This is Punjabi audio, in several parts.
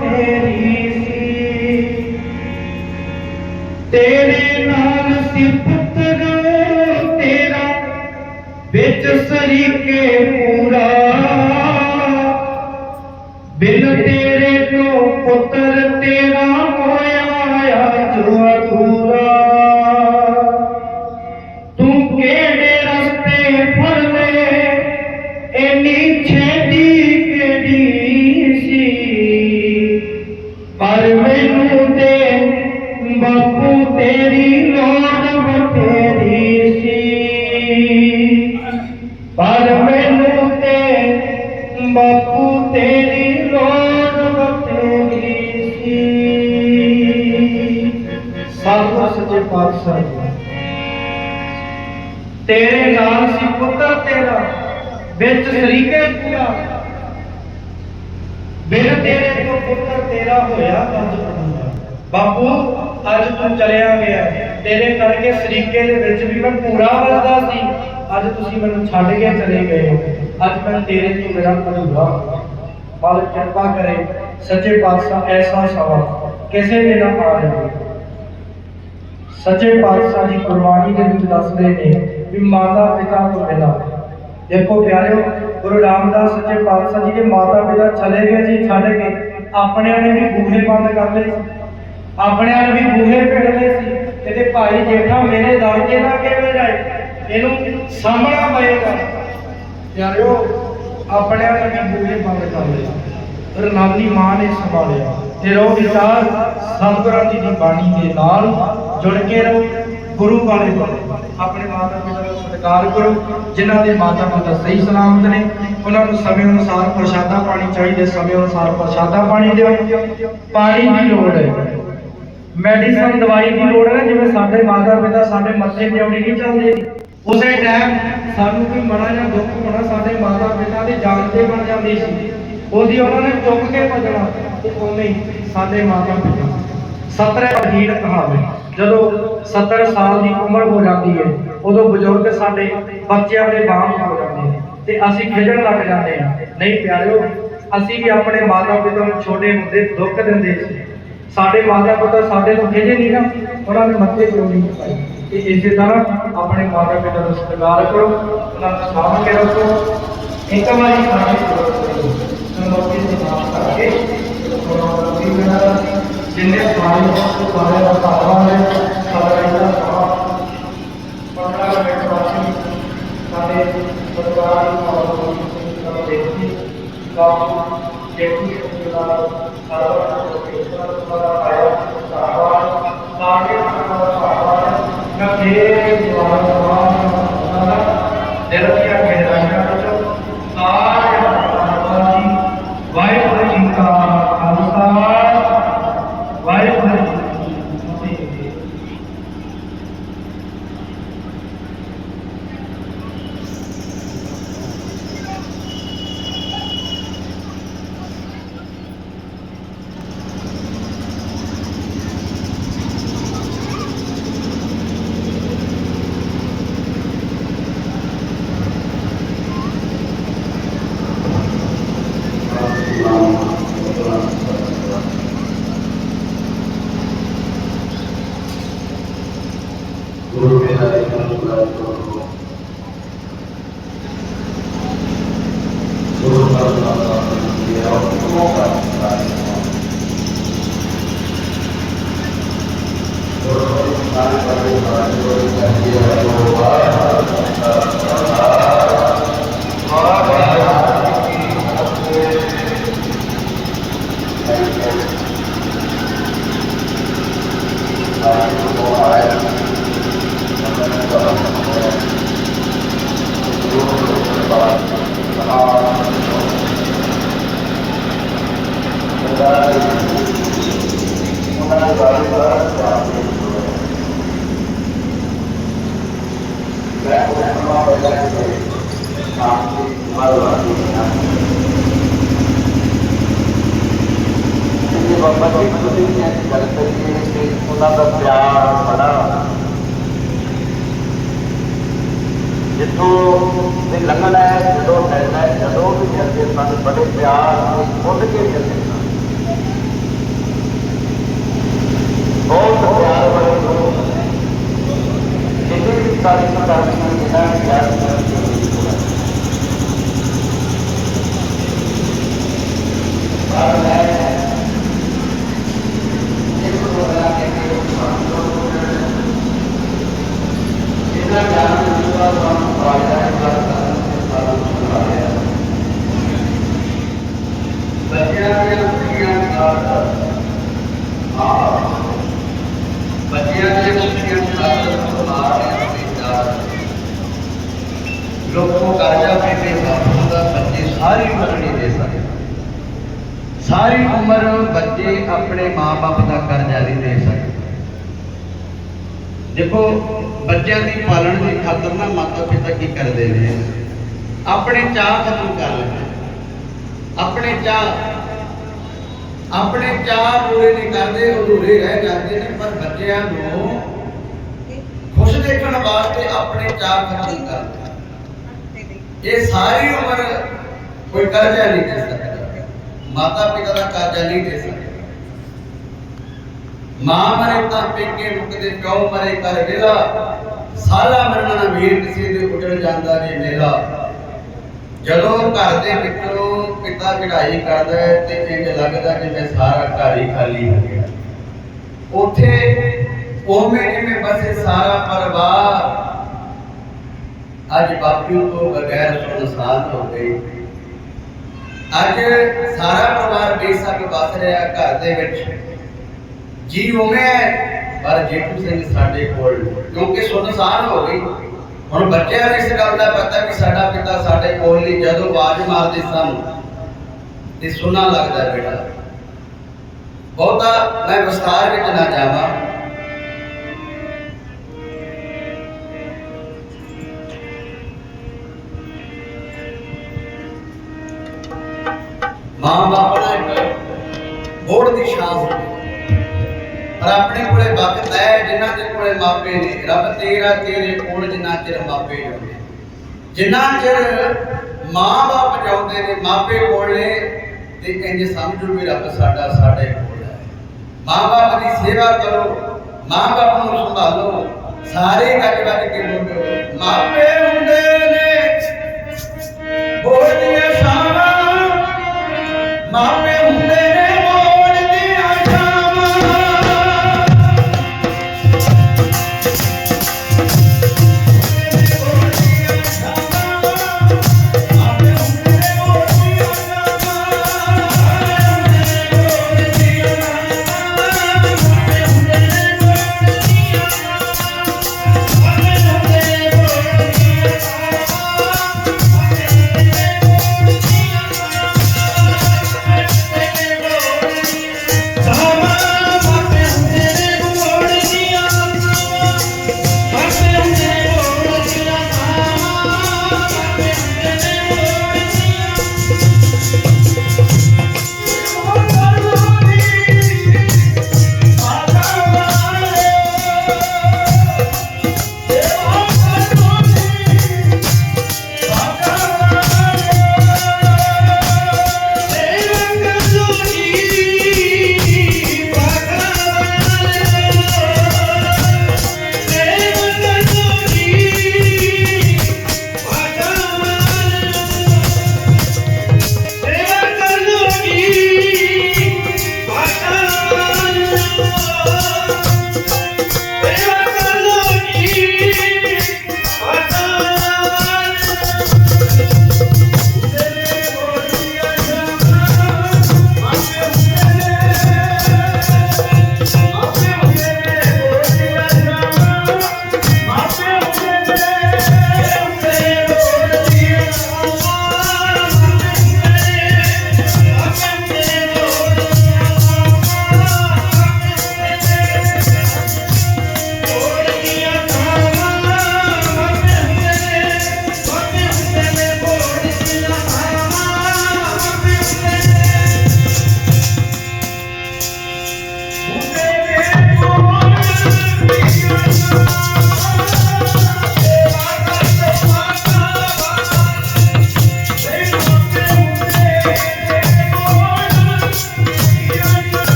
ਤੇਰੀ ਸੀ ਤੇਰੇ ਨਾਲ ਸੀ ਪੁੱਤਰ ਤੇਰਾ ਵਿੱਚ ਸਰੀਕੇ ਪੂਰਾ ਸਤਿ ਸੱਚੇ ਪਾਤਸ਼ਾਹ ਤੇਰੇ ਨਾਲ ਸੀ ਪੁੱਤਰ ਤੇਰਾ, ਵਿੱਚ ਸਰੀਕੇ ਪੂਰਾ। ਬਿਨ ਤੇਰੇ ਤੋਂ ਪੁੱਤਰ ਤੇਰਾ ਹੋਇਆ ਅੱਜ ਬਾਪੂ, ਅੱਜ ਤੂੰ ਚਲਿਆ ਗਿਆ। ਤੇਰੇ ਕਰਕੇ ਸਰੀਕੇ ਦੇ ਵਿੱਚ ਵੀ ਮੈਂ ਪੂਰਾ ਵਰਦਾ ਸੀ। ਅੱਜ ਤੁਸੀਂ ਮੈਨੂੰ ਛੱਡ ਕੇ ਚਲੇ ਗਏ ਹੋ। ਅੱਜ ਮੈਂ ਤੇਰੇ ਤੋਂ ਮੇਰਾ ਅਧੂਰਾ ਮਾਲਕ ਕਿਰਪਾ ਕਰੇ, ਸੱਚੇ ਪਾਤਸ਼ਾਹ, ਐਸਾ ਸਵਾ ਕਿਸੇ ਦੇ ਨਾ ਆ ਜਾਵੇ ਸੱਚੇ ਪਾਤਸ਼ਾਹ ਦੀ ਕੁਰਬਾਨੀ ਦੇ ਵਿੱਚ ਦੱਸਦੇ ਨੇ ਵੀ ਮਾਤਾ ਪਿਤਾ ਤੋਂ ਬਿਨਾਂ। ਦੇਖੋ ਪਿਆਰਿਓ, ਗੁਰੂ ਰਾਮਦਾਸ ਸੱਚੇ ਪਾਤਸ਼ਾਹ ਜੀ ਦੇ ਮਾਤਾ ਪਿਤਾ ਚਲੇ ਗਏ ਸੀ, ਛੱਡ ਕੇ ਆਪਣਿਆਂ ਨੇ ਵੀ ਬੂਹੇ ਬੰਦ ਕਰ ਲਏ ਸੀ। ਆਪਣਿਆਂ ਨੇ ਵੀ ਬੂਹੇ ਭਿੜ ਲਏ ਸੀ। ਇਹਦੇ ਭਾਈ ਜੇਠਾ ਮੇਰੇ ਦਰ ਤੇ ਕਿਵੇਂ ਜਾਏ? ਇਹਨੂੰ ਸਾਹਮਣਾ ਪਏਗਾ। ਪਿਆਰਿਓ, ਆਪਣਿਆਂ ਨੇ ਵੀ ਬੂਹੇ ਬੰਦ ਕਰ ਲਏ। ਪਰ ਨਾਨੀ ਮਾਂ ਨੇ ਸੰਭਾਲਿਆ। ਤੇ ਰੋ ਵਿਚਾਰ ਸਤਿਗੁਰਾਂ ਜੀ ਦੀ ਬਾਣੀ ਦੇ ਨਾਲ ਜੁੜ ਕੇ ਰਹੋ, ਗੁਰੂ ਵਾਲੇ ਬਣੋ ਆਪਣੇ ਮਾਤਾ ਪਿਤਾ ਦਾ ਸਤਿਕਾਰ ਕਰੋ, ਜਿਨ੍ਹਾਂ ਦੇ ਮਾਤਾ ਪਿਤਾ ਸਹੀ ਸਲਾਮਤ ਨੇ, ਉਹਨਾਂ ਨੂੰ ਸਮੇਂ ਅਨੁਸਾਰ ਪ੍ਰਸ਼ਾਦਾ ਪਾਣੀ ਚਾਹੀਦੇ, ਸਮੇਂ ਅਨੁਸਾਰ ਪ੍ਰਸ਼ਾਦਾ ਪਾਣੀ ਦਿਓ। ਪਾਣੀ ਦੀ ਲੋੜ ਹੈ। ਮੈਡੀਸਨ ਦਵਾਈ ਦੀ ਲੋੜ ਹੈ, ਜਿਵੇਂ ਸਾਡੇ ਮਾਤਾ ਪਿਤਾ ਸਾਡੇ ਮੱਥੇ ਤੇ ਆਉਣੀ ਨਹੀਂ ਚੱਲਦੇ ਉਸੇ ਟਾਈਮ ਸਾਨੂੰ ਕੋਈ ਮੜਾ ਜਾਂ ਦੁੱਖ ਹੋਣਾ ਸਾਡੇ ਮਾਤਾ ਪਿਤਾ ਦੇ ਜਾਨ ਤੇ ਬਣ ਜਾਂਦੀ ਸੀ। ਉਹਦੀ ਉਹਨਾਂ ਨੇ ਚੁੱਕ ਕੇ ਭੱਜਣਾ ਤੇ ਉਵੇਂ ਸਾਡੇ ਮਾਤਾ ਪਿਤਾ 17 ਅਹੀੜ ਕਹਾਵੇ ਜਦੋਂ 70 ਸਾਲ ਦੀ ਉਮਰ ਹੋ ਜਾਂਦੀ ਹੈ, ਉਦੋਂ ਬਜ਼ੁਰਗ ਸਾਡੇ ਬੱਚਿਆਂ ਦੇ ਬਾਪ ਹੋ ਜਾਂਦੇ ਨੇ ਤੇ ਅਸੀਂ ਖੇਡਣ ਲੱਗ ਜਾਂਦੇ ਹਾਂ। ਨਹੀਂ ਪਿਆਰਿਓ, ਅਸੀਂ ਵੀ ਆਪਣੇ ਮਾਤਾ ਪਿਤਾ ਨੂੰ ਛੋਟੇ ਹੁੰਦੇ ਦੁੱਖ ਦਿੰਦੇ ਸੀ। ਸਾਡੇ ਮਾਤਾ ਪਿਤਾ ਸਾਡੇ ਤੋਂ ਖਿਜੇ ਨਹੀਂ ਨਾ, ਉਹਨਾਂ ਨੇ ਮੱਥੇ ਕਿਉਂ ਨਹੀਂ ਪਾਈ। ਤੇ ਇਸੇ ਤਰ੍ਹਾਂ ਆਪਣੇ ਮਾਤਾ ਪਿਤਾ ਦਾ ਸਤਿਕਾਰ ਕਰੋ, ਉਹਨਾਂ ਨੂੰ ਸਾਂਭ ਕੇ ਰੱਖੋ, ਇੱਕ ਵਾਰੀ ਸਾਡੇ ਸੰਮੋਤੀ ਦੇ ਨਾਮ ਕਰਕੇ ਉਹਨਾਂ ਦੀ ਬਿਨਾਂ ਜਿੰਨੇ ਸਾਰੇ ਉਹ ਸਾਰੇ ਦਾ ਧੰਨਵਾਦ ਹੈ ਸਾਡਾ ਇਹਦਾ ਸਮਾਂ ਪੰਦਰਾਂ ਮਿੰਟ ਵਾਸੀ ਸਾਡੇ ਪਰਿਵਾਰ ਨੂੰ ਔਰ ਦੇਖੀ। ਕੰਮ ਦੇਖੀ ਦਾ ਸਾਰਾ ਤੁਹਾਡਾ ਆਇਆ ਧੰਨਵਾਦ ਸਾਰੇ ਦਾ ਧੰਨਵਾਦ ਮੈਂ ਫੇਰ ਦੁਆਰਾ ਦਿਲ ਦੀਆਂ ਗਹਿਰਾਈਆਂ ਵਿੱਚੋਂ ਸਾਰੇ ਦਾ ਧੰਨਵਾਦ ਜੀ ਵਾਹਿਗੁਰੂ ਜੀ ਕਾ ਖਾਲਸਾ ਵਾਹਿਗੁਰੂ ਜੀ ਕੀ ਫਤਿਹ ਗੁਰੂ ਮੇਰਾ ਇੱਕ ਮੁਕਰਾ ਕਰੋ ਗੁਰੂ ਦਾ ਨਾਮ ਦੀ ਆਪ ਮੋਕਾ ਗੁਰੂ ਨਾਲ ਕਰੇ ਮਾਰ ਗੁਰੂ ਚਾਹੀਏ ਹੋ ਬਾਬਾ ਜੀ ਤੁਸੀਂ ਇਹ ਗੱਲ ਕਰੀਏ ਕਿ ਉਹਨਾਂ ਦਾ ਪਿਆਰ ਬੜਾ ਜਿੱਥੋਂ ਵੀ ਲੰਘਣਾ ਹੈ ਜਦੋਂ ਮਿਲਣਾ ਹੈ ਜਦੋਂ ਵੀ ਮਿਲਦੇ ਸਨ ਬੜੇ ਪਿਆਰ ਨਾਲ ਖੁੱਲ ਕੇ ਮਿਲਦੇ ਸਨ ਬਹੁਤ ਪਿਆਰ ਵਾਲੇ ਲੋਕ ਜਿੰਨੇ ਵੀ ਸਾਰੀ ਸਰਕਾਰ ਨੂੰ ਇਹਨਾਂ ਨੇ ਯਾਦ ਕਰਦੇ ਪਰ ਮੈਂ ਇੱਕ ਪ੍ਰੋਗਰਾਮ ਦੇ ਕੇ ਇਹਨਾਂ ਗਿਆਨ ਦੇ ਵਿਸ਼ਵਾਸ ਨੂੰ ਫਾਇਦਾ ਹੈ ਕਰਦਾ ਸਾਰਾ ਸੁਣਾ ਰਿਹਾ ਬੱਚਿਆਂ ਦੀਆਂ ਖੁਸ਼ੀਆਂ ਦਾ ਆ ਲੋਕੋ ਕਰਜਾ ਪੇ ਬਾਪੂ ਦਾ ਬੱਚੇ ਸਾਰੀ ਉਮਰ ਨਹੀਂ ਦੇ ਸਕਦੇ। ਸਾਰੀ ਉਮਰ ਬੱਚੇ ਆਪਣੇ ਮਾਪੇ ਦਾ ਕਰਜ਼ਾ ਨਹੀਂ ਦੇ ਸਕਦੇ। ਦੇਖੋ, ਬੱਚਿਆਂ ਦੀ ਪਾਲਣ ਦੀ ਖਾਤਰ ਨਾ ਮਾਤਾ ਪਿਤਾ ਕੀ ਕਰਦੇ ਨੇ? ਆਪਣੇ ਚਾਹ ਖਤਮ ਕਰ ਲੈਂਦੇ ਆਪਣੇ ਚਾਹ ਆਪਣੇ ਚਾਹ ਪੂਰੇ ਨਹੀਂ ਕਰਦੇ, ਅਧੂਰੇ ਰਹਿ ਜਾਂਦੇ ਨੇ, ਪਰ ਬੱਚਿਆਂ ਨੂੰ ਖੁਸ਼ ਦੇਖਣ ਵਾਸਤੇ ਆਪਣੇ ਚਾਹ ਖਤਮ ਕਰਦੇ ਇਹ ਸਾਰੀ ਉਮਰ ਕੋਈ ਕਰਜ਼ਾ ਨਹੀਂ ਦੇ ਸਕਦਾ। ਮਾਤਾ ਪਿਤਾ ਦਾ ਕਰਜ਼ਾ ਨਹੀਂ ਦੇ ਸਕਦਾ। ਮਾਂ ਮਰੇ ਤਾਂ ਪੇਕੇ ਮੁਕਦੇ, ਪਿਓ ਮਰੇ ਕਰ ਵੇਲਾ ਸਾਲਾ ਮਰਨਾ ਨਾ ਵੀਰ ਕਿਸੇ ਦੇ ਉਜੜ ਜਾਂਦਾ ਜੇ ਮੇਲਾ ਜਦੋਂ ਘਰ ਦੇ ਵਿੱਚੋਂ ਪਿਤਾ ਵਿੜਾਈ ਕਰਦਾ ਤੇ ਇੰਜ ਲੱਗਦਾ ਜਿਵੇਂ ਸਾਰਾ ਘਰ ਹੀ ਖਾਲੀ ਹੋ ਗਿਆ। ਉੱਥੇ ਉਵੇਂ ਜਿਵੇਂ ਬਸੇ ਸਾਰਾ ਪਰਿਵਾਰ ਅੱਜ ਬਾਪੂ ਤੋਂ ਬਗੈਰ ਸੁਨਸਾਨ ਹੋ ਗਈ। ਅੱਜ ਸਾਰਾ ਪਰਿਵਾਰ ਬੇਸਕ ਵਸ ਰਿਹਾ ਘਰ ਦੇ ਵਿੱਚ। ਜੀ ਉਵੇਂ ਹੈ, ਪਰ ਜੇਠੂ ਸਿੰਘ ਸਾਡੇ ਕੋਲ, ਕਿਉਂਕਿ ਸੁਨਸਾਨ ਹੋ ਗਈ। ਹੁਣ ਬੱਚਿਆਂ ਨੂੰ ਇਸ ਗੱਲ ਦਾ ਪਤਾ ਕਿ ਸਾਡਾ ਪਿਤਾ ਸਾਡੇ ਕੋਲ ਨਹੀਂ, ਜਦੋਂ ਆਵਾਜ਼ ਮਾਰਦੇ ਸਨ, ਤੇ ਸੁਣਾ ਲੱਗਦਾ ਬੇਟਾ ਬਹੁਤਾ ਮੈਂ ਵਿਸਤਾਰ ਵਿੱਚ ਨਾ ਜਾਵਾਂ। ਮਾਂ ਬਾਪ ਦਾ ਇੱਕ ਬੋੜ ਦੀ ਸ਼ਾਨ ਹੁੰਦੀ ਪਰ ਆਪਣੇ ਕੋਲੇ ਵਕਤ ਹੈ ਜਿਨ੍ਹਾਂ ਦੇ ਕੋਲੇ ਮਾਪੇ ਨੇ। ਰੱਬ ਤੇਰਾ, ਤੇਰੇ ਕੋਲ ਜਿੰਨਾ ਚਿਰ ਮਾਪੇ ਜਾਂਦੇ ਜਿੰਨਾ ਚਿਰ ਮਾਂ ਬਾਪ ਜਾਉਂਦੇ ਨੇ, ਮਾਪੇ ਕੋਲ ਨੇ, ਤੇ ਇੰਜ ਸਮਝੋ ਵੀ ਰੱਬ ਸਾਡਾ, ਸਾਡੇ ਕੋਲ ਹੈ। ਮਾਂ ਬਾਪ ਦੀ ਸੇਵਾ ਕਰੋ ਮਾਂ ਬਾਪ ਨੂੰ ਸੰਭਾਲੋ, ਸਾਰੇ ਗੱਜ ਵੱਜ ਕੇ ਬੋਲੋ, ਮਾਪੇ ਹੁੰਦੇ ਨੇ ਬੋਲ ਮਾਪੇ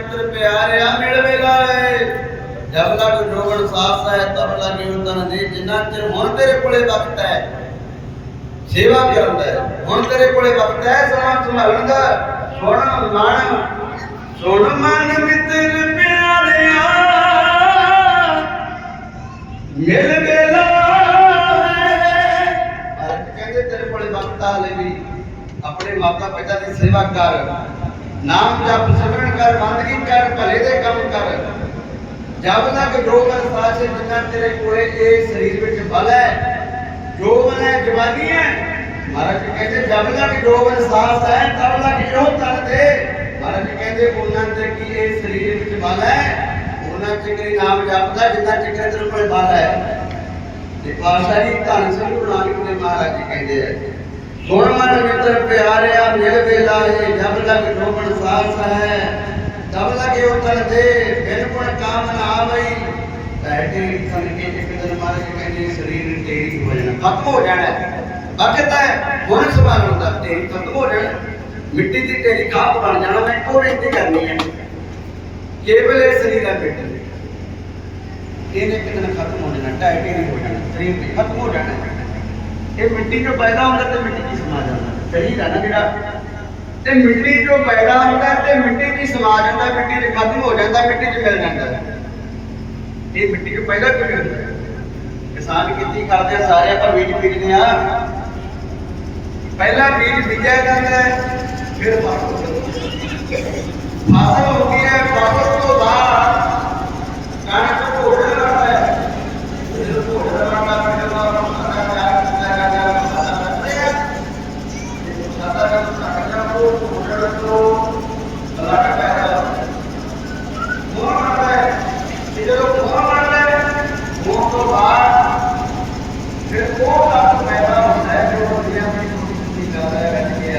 ਮਿੱਤਰ ਪਿਆਰਿਆ ਮਿਲ ਏ ਜਬ ਲਗ ਜੋਗਣ ਸਾਥ ਹੈ, ਤਬ ਲਗੇ ਉਦਨ ਦੇ ਜਿੰਨਾ ਚਿਰ ਹੁਣ ਤੇਰੇ ਕੋਲੇ ਵਕਤ ਹੈ, ਸੇਵਾ ਕਰਨ ਦਾ ਹੁਣ ਤੇਰੇ ਕੋਲੇ ਵਕਤ ਹੈ, ਸਮਾਂ ਸੰਭਾਲਣ ਦਾ। ਸੁਣ ਮਨ ਸੁਣ ਮਨ ਮਿੱਤਰ ਪਿਆਰਿਆ। ਮਿਲ ਵੇਲਾ ਕਹਿੰਦੇ ਤੇਰੇ ਕੋਲੇ ਵਕਤ ਆ ਲੈ ਵੀ। ਆਪਣੇ ਮਾਤਾ ਪਿਤਾ ਦੀ ਸੇਵਾ ਕਰ। ਨਾਮ ਜਪ ਸਿਮਰਨ ਕਰ ਬੰਦਗੀ ਕਰ, ਭਲੇ ਦੇ ਕੰਮ ਕਰ। ਜਬ ਤੱਕ ਜੋਗਨ ਸਾਚੇ ਜਿੰਨਾ ਤੇਰੇ ਕੋਲੇ, ਇਹ ਸਰੀਰ ਵਿੱਚ ਬਲ ਹੈ ਜੋਗਨ ਹੈ ਜਵਾਨੀ ਹੈ, ਮਹਾਰਾਜ ਕਹਿੰਦੇ, ਜਬ ਤੱਕ ਜੋਗਨ ਸਾਸ ਹੈ, ਤਬ ਤੱਕ ਇਹੋ ਤਨ ਦੇ। ਮਹਾਰਾਜ ਕਹਿੰਦੇ, ਉਹਨਾਂ ਤੇ ਕੀ ਇਹ ਸਰੀਰ ਵਿੱਚ ਬਲ ਹੈ? ਉਹਨਾਂ ਚਿਕਰੀ ਨਾਮ ਜਪਦਾ, ਜਿੰਨਾ ਚਿਕਰੇ ਤੇਰੇ ਕੋਲੇ ਬਲ ਹੈ। ਤੇ ਪਾਸ਼ਾ ਜੀ ਧੰਨ ਸਿੰਘ ਗੁਰੂ ਨਾਨਕ ਦੇਵ ਮਹਾਰਾਜ ਜੀ ਕਹਿੰਦੇ ਆ। ਗੁਣ ਮਨ ਮਿੱਤਰ ਪਿਆਰਿਆ, ਮਿਲ ਵੇਲਾ ਹੈ ਜਬ ਲਗ ਡੋਬਣ ਸਾਸ ਹੈ ਤਬ ਲਗੇ ਉਤਰ ਦੇ ਬਿਨ ਗੁਣ ਕਾਮ ਨਾ ਆਵਈ ਬੈਠੇ ਤਨ ਕੇ ਇੱਕ ਦਿਨ ਮਹਾਰਾਜ ਜੀ ਕਹਿੰਦੇ ਸਰੀਰ ਤੇਰੀ ਹੋ ਜਾਣਾ ਖਤਮ ਹੋ ਜਾਣਾ ਹੈ। ਵਕਤ ਹੈ ਗੁਣ ਸਵਾਲ ਹੁੰਦਾ ਤੇਰੀ ਖਤਮ ਹੋ ਜਾਣਾ ਮਿੱਟੀ ਦੀ ਤੇਰੀ ਖਾਦ ਬਣ ਜਾਣਾ ਮੈਂ ਇੱਕੋ ਬੇਨਤੀ ਕਰਨੀ ਹੈ ਕੇਵਲ ਇਹ ਸਰੀਰ ਹੈ ਮਿੱਟੀ ਇਹਨੇ ਇੱਕ ਦਿਨ ਖਤਮ ਹੋ ਜਾਣਾ ਢਾਈ ਢੇਰੀ ਹੋ ਜਾਣਾ ਸਰੀਰ ਵੀ ਖਤਮ ਹੋ ਜਾਣਾ ਇਹ ਮਿੱਟੀ ਚੋਂ ਪੈਦਾ ਹੁੰਦਾ ਤੇ ਤੇ ਮਿੱਟੀ ਚੋਂ ਪੈਦਾ ਹੁੰਦਾ ਤੇ ਮਿੱਟੀ 'ਚ ਸਮਾ ਜਾਂਦਾ ਮਿੱਟੀ 'ਚ ਖਤਮ ਹੋ ਜਾਂਦਾ ਮਿੱਟੀ 'ਚ ਮਿਲ ਜਾਂਦਾ ਇਹ ਮਿੱਟੀ 'ਚ ਪੈਦਾ ਕਿਵੇਂ ਹੁੰਦਾ ਕਿਸਾਨ ਖੇਤੀ ਕਰਦੇ ਆ, ਸਾਰੇ ਆਪਾਂ ਬੀਜ ਬੀਜਦੇ ਆ ਪਹਿਲਾ ਬੀਜ ਬੀਜਿਆ ਜਾਂਦਾ ਫਿਰ ਹੁੰਦੀ ਹੈ। ਫਸਲ ਹੁੰਦੀ ਹੈ, ਫਸਲ ਤੋਂ ਬਾਅਦ ਕਣਕ ਘੋੜੇ ਲੱਗਦਾ ਹੈ ਜਦੋਂ ਘੋੜੇ ਲੱਗਦਾ ਫਿਰ ਉਹ ਸਾਡਾ ਤਿਆਰ ਕੀਤਾ ਜਾਂਦਾ ਹੈ ਸਾਡਾ ਕਰਦੇ ਆ ਇਹ ਸਾਡਾ ਜਦੋਂ ਸਾਡਾ ਉਹ ਘੋੜੇ ਲੱਗੋ ਲੱਗ ਪੈਦਾ ਮੋਹ ਬਣਦਾ ਹੈ ਤੇ ਜਦੋਂ ਮੋਹ ਬਣਦਾ ਹੈ ਮੋਹ ਤੋਂ ਬਾਅਦ ਫਿਰ ਉਹ ਲੱਗ ਪੈਦਾ ਹੁੰਦਾ ਹੈ ਜੋ ਦੁਨੀਆ ਵਿੱਚ ਕੁਝ ਕਰਦਾ ਹੈ ਕਿ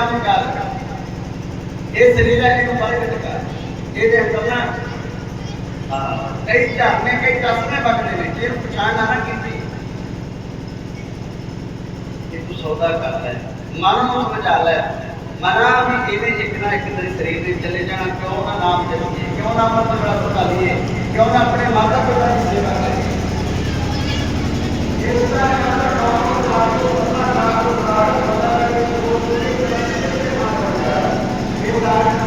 ਭਲੇ ਤੇ ਕੰਮ ਕਰ ਇਹ ਸਰੀਰ ਹੈ ਇਹਨੂੰ ਫ਼ਰਕ ਕਰ ਇਹਦੇ ਅੰਦਰ ਨਾ ਹਾਂ ਕਈ ਝਰਨੇ ਕਈ ਚਸ਼ਮੇ ਵਗਦੇ ਨੇ ਜੇ ਪਛਾਣ ਨਾ ਨਾ ਕੀਤੀ ਇਹ ਤੂੰ ਸੌਦਾ ਕਰ ਲੈ ਮਨ ਨੂੰ ਸਮਝਾ ਲੈ ਮਨਾ ਵੀ ਇਹਦੇ ਇੱਕ ਨਾ ਇੱਕ ਦਿਨ ਸਰੀਰ ਦੇ ਚਲੇ ਜਾਣਾ ਕਿਉਂ ਨਾ ਨਾਮ ਜਪੀਏ ਕਿਉਂ ਨਾ ਮਨ ਬੜਾ ਸੁਣਾ ਲਈਏ ਕਿਉਂ ਨਾ ਆਪਣੇ ਮਾਤਾ ਪਿਤਾ ਦੀ ਸੇਵਾ ਕਰੀਏ ਇਸ ਤਰ੍ਹਾਂ ਦਾ ਨਾਮ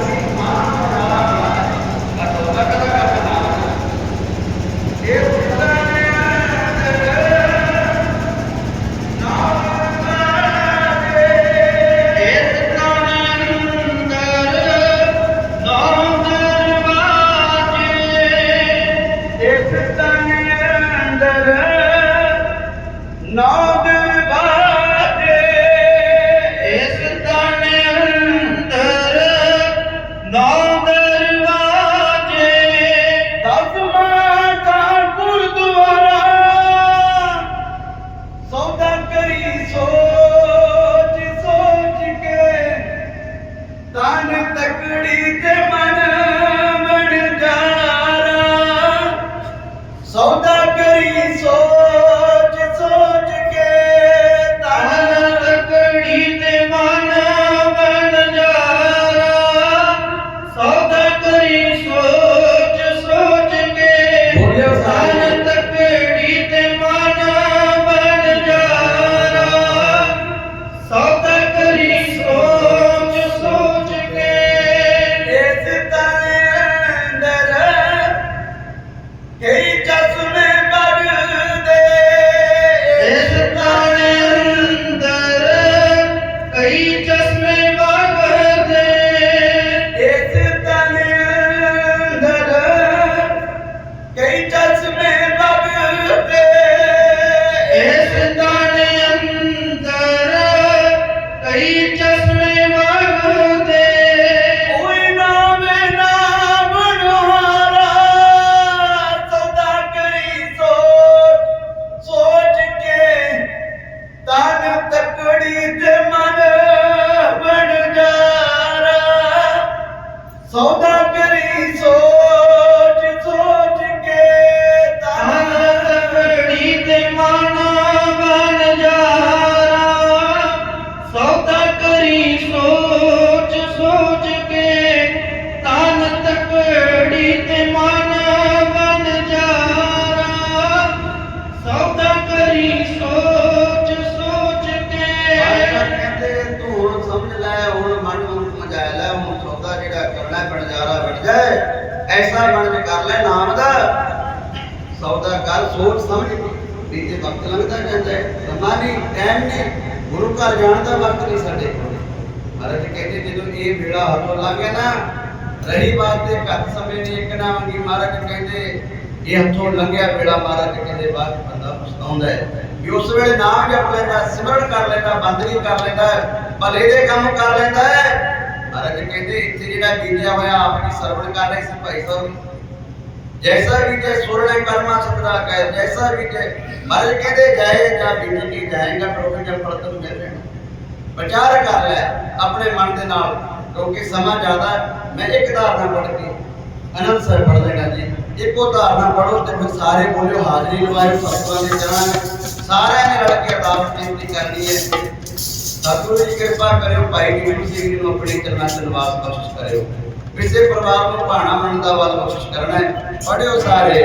ਲੰਘਦਾ ਜਾਂਦਾ ਹੈ। ਸਮਾਂ ਨਹੀਂ ਟਾਈਮ ਨਹੀਂ ਗੁਰੂ ਘਰ ਜਾਣ ਦਾ ਵਕਤ ਨਹੀਂ ਸਾਡੇ ਕੋਲ। ਮਹਾਰਾਜ ਕਹਿੰਦੇ, ਜਦੋਂ ਇਹ ਵੇਲਾ ਹੱਥੋਂ ਲੱਗ ਨਾ ਰਹੀ ਬਾਤ ਤੇ ਘੱਟ ਸਮੇਂ ਦੀ ਇੱਕ ਨਾ ਮੰਗੀ ਮਹਾਰਾਜ ਕਹਿੰਦੇ, ਇਹ ਹੱਥੋਂ ਲੰਘਿਆ ਵੇਲਾ ਮਹਾਰਾਜ ਕਹਿੰਦੇ, ਬਾਅਦ ਬੰਦਾ ਪਛਤਾਉਂਦਾ ਹੈ। ਵੀ ਉਸ ਵੇਲੇ ਨਾਮ ਜਪ ਲੈਂਦਾ, ਸਿਮਰਨ ਕਰ ਲੈਂਦਾ ਬੰਦਗੀ ਕਰ ਲੈਂਦਾ, ਭਲੇ ਦੇ ਕੰਮ ਕਰ ਲੈਂਦਾ ਹੈ। ਮਹਾਰਾਜ ਕਹਿੰਦੇ, ਇੱਥੇ ਜਿਹੜਾ ਬੀਜਿਆ ਹੋਇਆ ਆਪਣੀ ਸਰਵਣ ਕਰ ਰਹੇ ਸੀ ਭਾਈ ਸਾਹਿਬ। ਜੈਸਾ ਬੀਜੇ ਸੁਰਣੇ ਕਰਮਾ ਸਤਰਾ ਕਹੇ ਜੈਸਾ ਬੀਜੇ ਮਹਾਰਾਜ ਕਹਿੰਦੇ ਜਾਏ ਜਾਂ ਬੀਜ ਕੇ ਜਾਏਗਾ ਪ੍ਰਭੂ ਜਬ ਫਲ ਤੈਨੂੰ ਮਿਲ ਰਹਿਣਾ ਵਿਚਾਰ ਕਰ ਲੈ ਆਪਣੇ ਮਨ ਦੇ ਨਾਲ ਕਿਉਂਕਿ ਸਮਾਂ ਜ਼ਿਆਦਾ ਹੈ। ਮੈਂ ਇੱਕ ਧਾਰਨਾ ਪੜ੍ਹ ਕੇ ਅਨੰਦ ਸਰ ਪੜ੍ਹ ਲੈਣਾ ਜੀ ਇੱਕੋ ਧਾਰਨਾ ਪੜੋ ਤੇ ਫਿਰ ਸਾਰੇ ਬੋਲਿਓ ਹਾਜ਼ਰੀ ਲਵਾਇਓ ਸਤਿਗੁਰਾਂ ਦੇ ਚਰਨਾਂ ਵਿੱਚ ਸਾਰਿਆਂ ਨੇ ਰਲ ਕੇ ਅਰਦਾਸ ਬੇਨਤੀ ਕਰਨੀ ਹੈ ਸਤਿਗੁਰੂ ਜੀ ਕਿਰਪਾ ਕਰਿਓ ਭਾਈ ਜੀ ਸਿੰਘ ਜੀ ਨੂੰ ਆਪਣੇ ਚਰਨਾਂ 'ਚ ਨਿਵਾਸ ਬਖਸ਼ਿਸ਼ ਕਰਿਓ ਕਿਸੇ ਪਰਿਵਾਰ ਨੂੰ ਭਾਣਾ ਮੰਨ ਦਾ ਵੱਲ ਬਖਸ਼ਿਸ਼ ਕਰਨਾ ਹੈ ਪੜਿਓ ਸਾਰੇ।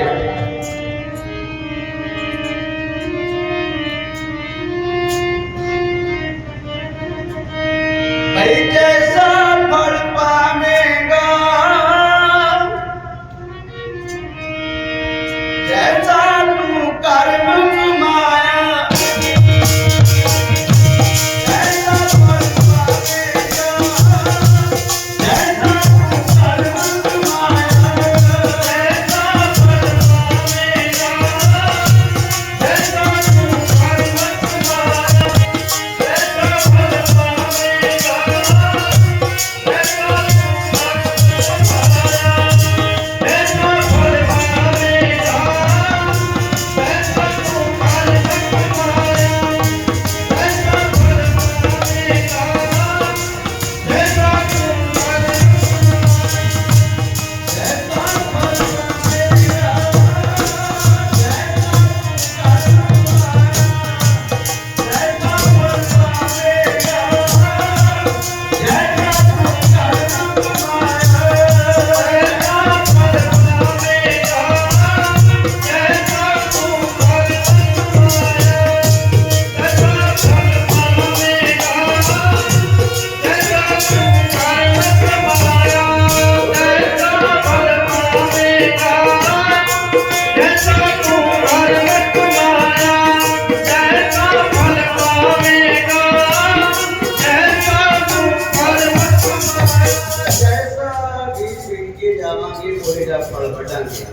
ਜਾਵਾਂਗੇ ਹੋਏ ਦਾ ਫਲ ਵਟਾਂਗੇ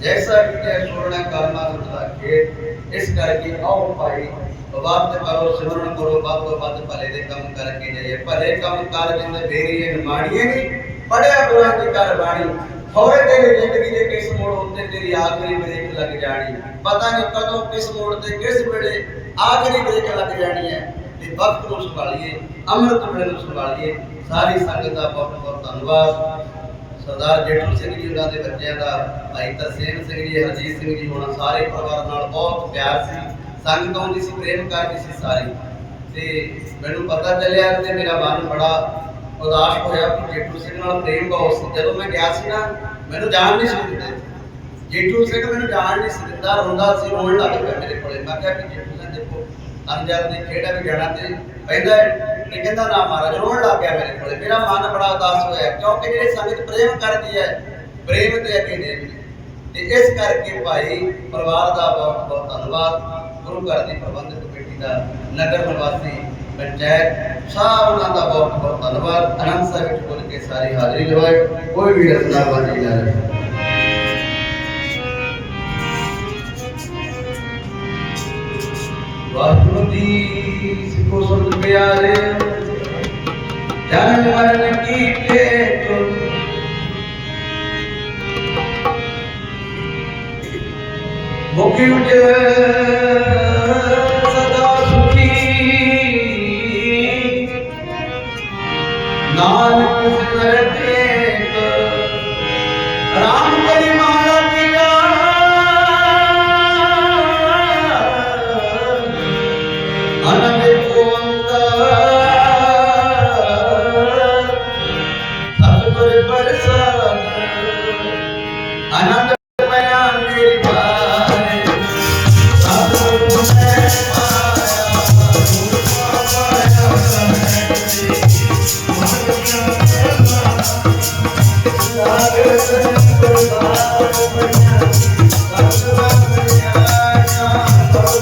ਜੈਸਾ ਬੀਜੇ ਸੋਣਾ ਕਰਮਾ ਦਾ ਖੇਤ ਇਸ ਕਰਕੇ ਆਓ ਭਾਈ ਵਾਪਤ ਕਰੋ ਸਿਮਰਨ ਕਰੋ ਵੱਧ ਤੋਂ ਵੱਧ ਭਲੇ ਦੇ ਕੰਮ ਕਰਕੇ ਜਾਈਏ ਭਲੇ ਕੰਮ ਕਰ ਜਿੰਦੇ ਬੇਰੀ ਇਹ ਮਾੜੀਏ ਨਹੀਂ ਪੜਿਆ ਬੁਰਾ ਕੀ ਕਰ ਬਾਣੀ ਹੋਰੇ ਤੇਰੀ ਜ਼ਿੰਦਗੀ ਦੇ ਕਿਸ ਮੋੜ ਉੱਤੇ ਤੇਰੀ ਆਖਰੀ ਬ੍ਰੇਕ ਲੱਗ ਜਾਣੀ ਪਤਾ ਨਹੀਂ ਕਦੋਂ ਕਿਸ ਮੋੜ ਤੇ ਕਿਸ ਵੇਲੇ ਆਖਰੀ ਬ੍ਰੇਕ ਲੱਗ ਜਾਣੀ ਹੈ ਤੇ ਵਕਤ ਨੂੰ ਸੰਭਾਲੀਏ ਅੰਮ੍ਰਿਤ ਵੇਲੇ ਨੂੰ ਸੰਭਾਲੀਏ ਸਾਰੀ ਸੰਗਤ ਦਾ ਬਹੁਤ ਬਹੁਤ ਧੰਨਵਾਦ ਸਰਦਾਰ ਜੇਠੂ ਸਿੰਘ ਜੀ ਉਹਨਾਂ ਦੇ ਬੱਚਿਆਂ ਦਾ ਭਾਈ ਤਰਸੇਮ ਸਿੰਘ ਜੀ, ਹਰਜੀਤ ਸਿੰਘ ਜੀ ਹੋਣਾ ਸਾਰੇ ਪਰਿਵਾਰ ਨਾਲ ਬਹੁਤ ਪਿਆਰ ਸੀ। ਸੰਗਤ ਆਉਂਦੀ ਸੀ, ਪ੍ਰੇਮ ਕਰਦੀ ਸੀ ਸਾਰੀ। ਤੇ ਮੈਨੂੰ ਪਤਾ ਚੱਲਿਆ ਤੇ ਮੇਰਾ ਮਨ ਬੜਾ ਉਦਾਸ ਹੋਇਆ ਕਿ ਜੇਠੂ ਸਿੰਘ ਨਾਲ ਪ੍ਰੇਮ ਬਹੁਤ ਸੀ। ਜਦੋਂ ਮੈਂ ਗਿਆ ਸੀ ਨਾ, ਮੈਨੂੰ ਜਾਣ ਨਹੀਂ ਸੀ ਦਿੰਦੇ। ਜੇਠੂ ਸਿੰਘ ਮੈਨੂੰ ਜਾਣ ਨਹੀਂ ਸੀ ਦਿੰਦਾ, ਰੋਂਦਾ ਸੀ, ਰੋਣ ਲੱਗ ਪਿਆ ਮੇਰੇ ਕੋਲੇ। ਮੈਂ ਕਿਹਾ ਕਿ ਜੇਠੂ ਸਿੰਘ ਦੇਖੋ ਅੰਜਲ ਦੇ ਖੇੜਾ ਵੀ ਜਾਣਾ ਤੇ ਪੈਂਦਾ ਹੈ ਕਹਿੰਦਾ ਨਾ ਮਹਾਰਾਜ ਰੋਣ ਲੱਗ ਗਿਆ ਮੇਰੇ ਕੋਲੇ। ਮੇਰਾ ਮਨ ਬੜਾ ਉਦਾਸ ਹੋਇਆ, ਕਿਉਂਕਿ ਜਿਹੜੇ ਸੰਗਤ ਪ੍ਰੇਮ ਕਰਦੀ ਹੈ, ਪ੍ਰੇਮ ਤੇ ਅੱਗੇ ਦੇਖਦੀ ਤੇ ਇਸ ਕਰਕੇ ਭਾਈ, ਪਰਿਵਾਰ ਦਾ ਬਹੁਤ ਬਹੁਤ ਧੰਨਵਾਦ। ਗੁਰੂ ਘਰ ਦੀ ਪ੍ਰਬੰਧਕ ਕਮੇਟੀ ਦਾ, ਨਗਰ ਨਿਵਾਸੀ, ਪੰਚਾਇਤ ਸਭ ਉਹਨਾਂ ਦਾ ਬਹੁਤ ਬਹੁਤ ਧੰਨਵਾਦ। ਅਨੰਦ ਸਾਹਿਬ ਵਿੱਚ ਬੋਲ ਕੇ ਸਾਰੀ ਹਾਜ਼ਰੀ ਲਵਾਏ ਕੋਈ ਵੀ ਰਸਨਾ ਨਾ ਰਹੇ। ਵਾਹਿਗੁਰੂ ਜੀ ਸਿੱਖੋ ਸੁਣ ਪਿਆਰੇ ਜਨਮ ਮਰਨ ਕੀ ਟੇਕ ਮੁਖੀ